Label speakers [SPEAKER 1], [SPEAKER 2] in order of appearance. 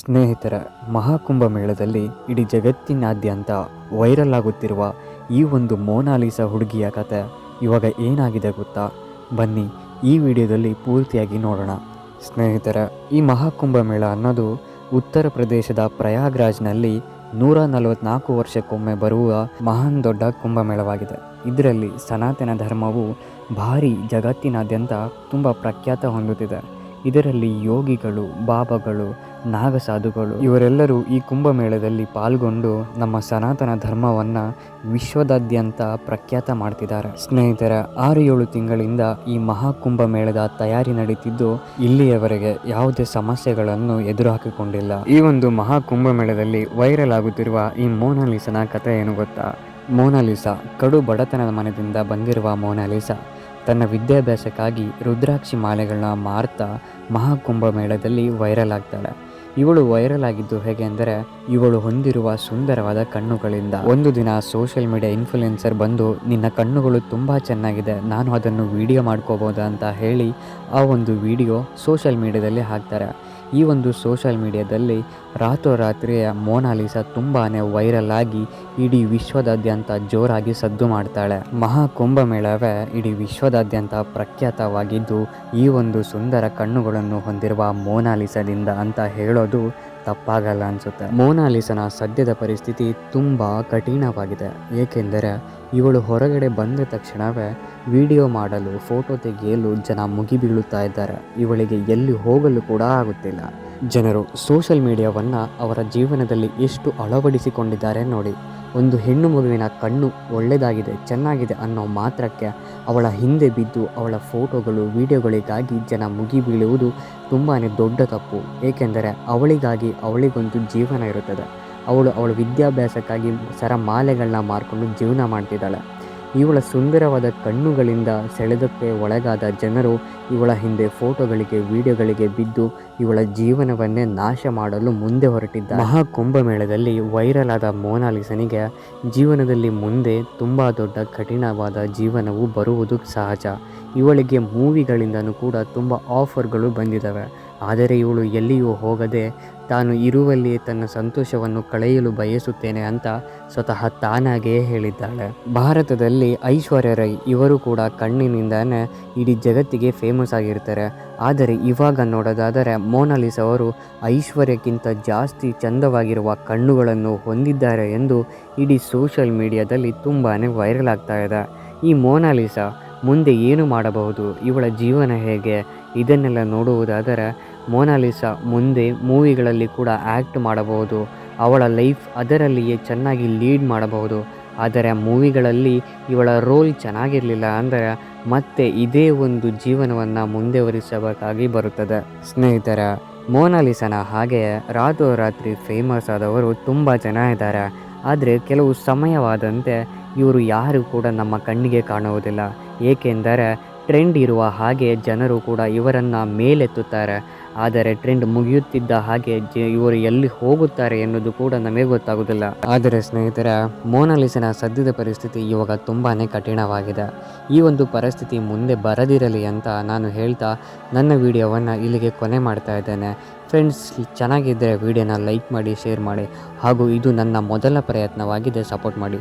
[SPEAKER 1] ಸ್ನೇಹಿತರ ಮಹಾಕುಂಭ ಮೇಳದಲ್ಲಿ ಇಡೀ ಜಗತ್ತಿನಾದ್ಯಂತ ವೈರಲ್ ಆಗುತ್ತಿರುವ ಈ ಒಂದು ಮೋನಾಲಿಸಾ ಹುಡುಗಿಯ ಕತೆ ಇವಾಗ ಏನಾಗಿದೆ ಗೊತ್ತಾ? ಬನ್ನಿ ಈ ವಿಡಿಯೋದಲ್ಲಿ ಪೂರ್ತಿಯಾಗಿ ನೋಡೋಣ. ಸ್ನೇಹಿತರ, ಈ ಮಹಾಕುಂಭ ಮೇಳ ಅನ್ನೋದು ಉತ್ತರ ಪ್ರದೇಶದ ಪ್ರಯಾಗ್ರಾಜ್ನಲ್ಲಿ ನೂರ ನಲವತ್ನಾಲ್ಕು ವರ್ಷಕ್ಕೊಮ್ಮೆ ಬರುವ ಮಹಾನ್ ದೊಡ್ಡ ಕುಂಭಮೇಳವಾಗಿದೆ ಇದರಲ್ಲಿ ಸನಾತನ ಧರ್ಮವು ಭಾರಿ ಜಗತ್ತಿನಾದ್ಯಂತ ತುಂಬ ಪ್ರಖ್ಯಾತ ಹೊಂದುತ್ತಿದೆ. ಇದರಲ್ಲಿ ಯೋಗಿಗಳು, ಬಾಬಾಗಳು ನಾಗಸಾಧುಗಳು. ಇವರೆಲ್ಲರೂ ಈ ಕುಂಭಮೇಳದಲ್ಲಿ ಪಾಲ್ಗೊಂಡು ನಮ್ಮ ಸನಾತನ ಧರ್ಮವನ್ನು ವಿಶ್ವದಾದ್ಯಂತ ಪ್ರಖ್ಯಾತ ಮಾಡ್ತಿದ್ದಾರೆ. ಸ್ನೇಹಿತರ ಆರು ಏಳು ತಿಂಗಳಿಂದ ಈ ಮಹಾಕುಂಭ ಮೇಳದ ತಯಾರಿ ನಡೀತಿದ್ದು ಇಲ್ಲಿಯವರೆಗೆ ಯಾವುದೇ ಸಮಸ್ಯೆಗಳನ್ನು ಎದುರು ಹಾಕಿಕೊಂಡಿಲ್ಲ ಈ ಒಂದು ಮಹಾಕುಂಭ ಮೇಳದಲ್ಲಿ ವೈರಲ್ ಆಗುತ್ತಿರುವ ಈ ಮೋನಾಲಿಸನ ಕಥೆ ಏನು ಗೊತ್ತಾ? ಮೋನಾಲಿಸಾ ಕಡು ಬಡತನದ ಮನೆಯಿಂದ ಬಂದಿರುವ ಮೋನಾಲಿಸಾ ತನ್ನ ವಿದ್ಯಾಭ್ಯಾಸಕ್ಕಾಗಿ ರುದ್ರಾಕ್ಷಿ ಮಾಲೆಗಳನ್ನ ಮಾರ್ತಾ ಮಹಾಕುಂಭ ಮೇಳದಲ್ಲಿ ವೈರಲ್ ಆಗ್ತಾಳೆ. ಇವಳು ವೈರಲ್ ಆಗಿದ್ದು ಹೇಗೆ ಅಂದರೆ ಇವಳು ಹೊಂದಿರುವ ಸುಂದರವಾದ ಕಣ್ಣುಗಳಿಂದ. ಒಂದು ದಿನ ಸೋಷಿಯಲ್ ಮೀಡಿಯಾ ಇನ್ಫ್ಲುಯೆನ್ಸರ್ ಬಂದು, ನಿನ್ನ ಕಣ್ಣುಗಳು ತುಂಬ ಚೆನ್ನಾಗಿದೆ, ನಾನು ಅದನ್ನು ವಿಡಿಯೋ ಮಾಡ್ಕೋಬೋದಾ? ಅಂತ ಹೇಳಿ, ಆ ಒಂದು ವಿಡಿಯೋ ಸೋಷಿಯಲ್ ಮೀಡಿಯಾದಲ್ಲಿ ಹಾಕ್ತಾರೆ. ಈ ಒಂದು ಸೋಷಲ್ ಮೀಡಿಯಾದಲ್ಲಿ ರಾತ್ರೋರಾತ್ರಿಯ ಮೋನಾಲಿಸಾ ತುಂಬಾ ವೈರಲ್ ಆಗಿ ಇಡೀ ವಿಶ್ವದಾದ್ಯಂತ ಜೋರಾಗಿ ಸದ್ದು ಮಾಡ್ತಾಳೆ. ಮಹಾಕುಂಭ ಮೇಳವೇ ಇಡೀ ವಿಶ್ವದಾದ್ಯಂತ ಪ್ರಖ್ಯಾತವಾಗಿದ್ದು, ಈ ಒಂದು ಸುಂದರ ಕಣ್ಣುಗಳನ್ನು ಹೊಂದಿರುವ ಮೋನಾಲಿಸದಿಂದ ಅಂತ ಹೇಳೋದು ತಪ್ಪಾಗಲ್ಲ ಅನಿಸುತ್ತೆ. ಮೋನಾಲಿಸನ ಸದ್ಯದ ಪರಿಸ್ಥಿತಿ ತುಂಬ ಕಠಿಣವಾಗಿದೆ. ಏಕೆಂದರೆ ಇವಳು ಹೊರಗಡೆ ಬಂದ ತಕ್ಷಣವೇ ವಿಡಿಯೋ ಮಾಡಲು, ಫೋಟೋ ತೆಗೆಯಲು ಜನ ಮುಗಿಬೀಳುತ್ತಾ ಇದ್ದಾರೆ. ಇವಳಿಗೆ ಎಲ್ಲಿ ಹೋಗಲು ಕೂಡ ಆಗುತ್ತಿಲ್ಲ. ಜನರು ಸೋಷಲ್ ಮೀಡಿಯಾವನ್ನು ಅವರ ಜೀವನದಲ್ಲಿ ಎಷ್ಟು ಅಳವಡಿಸಿಕೊಂಡಿದ್ದಾರೆ ನೋಡಿ. ಒಂದು ಹೆಣ್ಣು ಮಗುವಿನ ಕಣ್ಣು ಒಳ್ಳೆಯದಾಗಿದೆ ಚೆನ್ನಾಗಿದೆ ಅನ್ನೋ ಮಾತ್ರಕ್ಕೆ ಅವಳ ಹಿಂದೆ ಬಿದ್ದು ಅವಳ ಫೋಟೋಗಳು, ವಿಡಿಯೋಗಳಿಗಾಗಿ ಜನ ಮುಗಿಬೀಳುವುದು ತುಂಬಾ ದೊಡ್ಡ ತಪ್ಪು. ಏಕೆಂದರೆ ಅವಳಿಗಾಗಿ ಅವಳಿಗೊಂದು ಜೀವನ ಇರುತ್ತದೆ. ಅವಳು ಅವಳ ವಿದ್ಯಾಭ್ಯಾಸಕ್ಕಾಗಿ ಸರ ಮಾಲೆಗಳನ್ನ ಮಾರ್ಕೊಂಡು ಜೀವನ ಮಾಡ್ತಿದ್ದಾಳೆ. ಇವಳ ಸುಂದರವಾದ ಕಣ್ಣುಗಳಿಂದ ಸೆಳೆದಕ್ಕೆ ಒಳಗಾದ ಜನರು ಇವಳ ಹಿಂದೆ ಫೋಟೋಗಳಿಗೆ, ವಿಡಿಯೋಗಳಿಗೆ ಬಿದ್ದು ಇವಳ ಜೀವನವನ್ನೇ ನಾಶ ಮಾಡಲು ಮುಂದೆ ಹೊರಟಿದ್ದ ಮಹಾಕುಂಭ ಮೇಳದಲ್ಲಿ ವೈರಲ್ ಆದ ಮೋನಾಲಿಸನಿಗೆ ಜೀವನದಲ್ಲಿ ಮುಂದೆ ತುಂಬ ದೊಡ್ಡ ಕಠಿಣವಾದ ಜೀವನವು ಬರುವುದು ಸಹಜ. ಇವಳಿಗೆ ಮೂವಿಗಳಿಂದನೂ ಕೂಡ ತುಂಬ ಆಫರ್ಗಳು ಬಂದಿದ್ದಾವೆ ಆದರೆ ಇವಳು ಎಲ್ಲಿಯೂ ಹೋಗದೆ ತಾನು ಇರುವಲ್ಲಿಯೇ ತನ್ನ ಸಂತೋಷವನ್ನು ಕಳೆಯಲು ಬಯಸುತ್ತೇನೆ ಅಂತ ಸ್ವತಃ ತಾನಾಗೇ ಹೇಳಿದ್ದಾಳೆ. ಭಾರತದಲ್ಲಿ ಐಶ್ವರ್ಯ ರೈ ಇವರು ಕೂಡ ಕಣ್ಣಿನಿಂದನೇ ಇಡೀ ಜಗತ್ತಿಗೆ ಫೇಮಸ್ ಆಗಿರ್ತಾರೆ. ಆದರೆ ಇವಾಗ ನೋಡೋದಾದರೆ ಮೋನಾಲಿಸ್ ಅವರು ಐಶ್ವರ್ಯಕ್ಕಿಂತ ಜಾಸ್ತಿ ಚಂದವಾಗಿರುವ ಕಣ್ಣುಗಳನ್ನು ಹೊಂದಿದ್ದಾರೆ ಎಂದು ಇಡೀ ಸೋಷಿಯಲ್ ಮೀಡಿಯಾದಲ್ಲಿ ತುಂಬಾ ವೈರಲ್ ಆಗ್ತಾ ಇದೆ. ಈ ಮೋನಾಲಿಸಾ ಮುಂದೆ ಏನು ಮಾಡಬಹುದು? ಇವಳ ಜೀವನ ಹೇಗೆ? ಇದನ್ನೆಲ್ಲ ನೋಡುವುದಾದರೆ ಮೋನಾಲಿಸಾ ಮುಂದೆ ಮೂವಿಗಳಲ್ಲಿ ಕೂಡ ಆ್ಯಕ್ಟ್ ಮಾಡಬಹುದು. ಅವಳ ಲೈಫ್ ಅದರಲ್ಲಿಯೇ ಚೆನ್ನಾಗಿ ಲೀಡ್ ಮಾಡಬಹುದು. ಆದರೆ ಮೂವಿಗಳಲ್ಲಿ ಇವಳ ರೋಲ್ ಚೆನ್ನಾಗಿರಲಿಲ್ಲ ಅಂದರೆ ಮತ್ತೆ ಇದೇ ಒಂದು ಜೀವನವನ್ನು ಮುಂದುವರಿಸಬೇಕಾಗಿ ಬರುತ್ತದೆ. ಸ್ನೇಹಿತರ, ಮೋನಾಲಿಸನ ಹಾಗೆ ರಾತ್ರೋರಾತ್ರಿ ಫೇಮಸ್ ಆದವರು ತುಂಬ ಜನ ಇದ್ದಾರೆ. ಆದರೆ ಕೆಲವು ಸಮಯವಾದಂತೆ ಇವರು ಯಾರು ಕೂಡ ನಮ್ಮ ಕಣ್ಣಿಗೆ ಕಾಣುವುದಿಲ್ಲ. ಏಕೆಂದರೆ ಟ್ರೆಂಡ್ ಇರುವ ಹಾಗೆ ಜನರು ಕೂಡ ಇವರನ್ನು ಮೇಲೆತ್ತುತ್ತಾರೆ. ಆದರೆ ಟ್ರೆಂಡ್ ಮುಗಿಯುತ್ತಿದ್ದ ಹಾಗೆ ಇವರು ಎಲ್ಲಿ ಹೋಗುತ್ತಾರೆ ಎನ್ನುವುದು ಕೂಡ ನಮಗೆ ಗೊತ್ತಾಗುವುದಿಲ್ಲ ಆದರೆ ಸ್ನೇಹಿತರ, ಮೋನಾಲಿಸನ ಸದ್ಯದ ಪರಿಸ್ಥಿತಿ ಇವಾಗ ತುಂಬಾ ಕಠಿಣವಾಗಿದೆ. ಈ ಒಂದು ಪರಿಸ್ಥಿತಿ ಮುಂದೆ ಬರದಿರಲಿ ಅಂತ ನಾನು ಹೇಳ್ತಾ ನನ್ನ ವಿಡಿಯೋವನ್ನು ಇಲ್ಲಿಗೆ ಕೊನೆ ಮಾಡ್ತಾ ಇದ್ದೇನೆ. ಫ್ರೆಂಡ್ಸ್ ಚೆನ್ನಾಗಿದ್ದರೆ ವಿಡಿಯೋನ ಲೈಕ್ ಮಾಡಿ, ಶೇರ್ ಮಾಡಿ ಹಾಗೂ ಇದು ನನ್ನ ಮೊದಲ ಪ್ರಯತ್ನವಾಗಿದೆ. ಸಪೋರ್ಟ್ ಮಾಡಿ.